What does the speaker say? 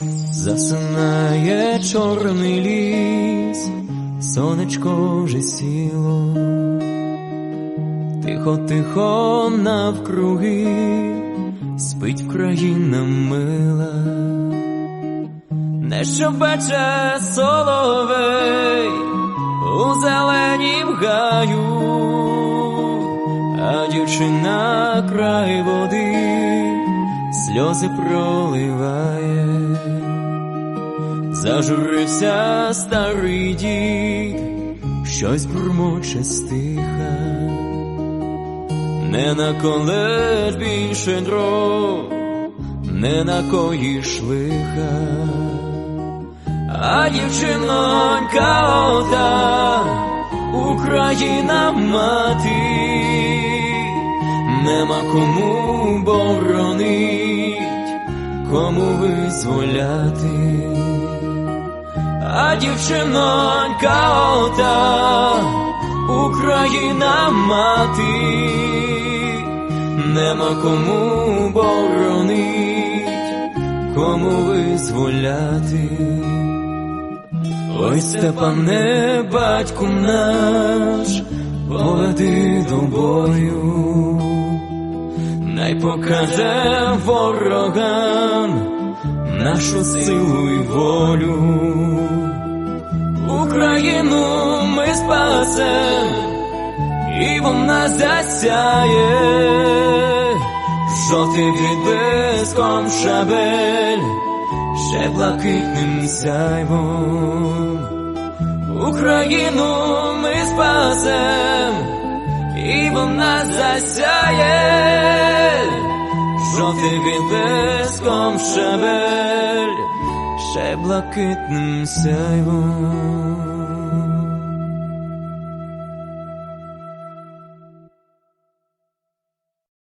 Засинає чорний ліс, сонечко вже сіло, тихо, тихо навкруги, спить країна мила, не щебече соловей у зеленім гаю, а дівчина край води сльози проливає. Зажурився старий дід, щось бурмоче стиха, не наколеш більше дров, не накоїш лиха, а дівчинонька ота, Україна мати, нема кому боронить, кому визволяти а дівчинонька ота, Україна мати, нема кому боронить, кому визволяти. Ой, Степане, батьку наш, поведи до бою, покаже ворогам нашу силу і волю. Україну ми спасем, і вона засяє, жовтий відблиском шабель, ще блакитним сяйвом. Україну ми спасем, і вона засяє, жовтим відблиском шабель, ще блакитним сяйвом.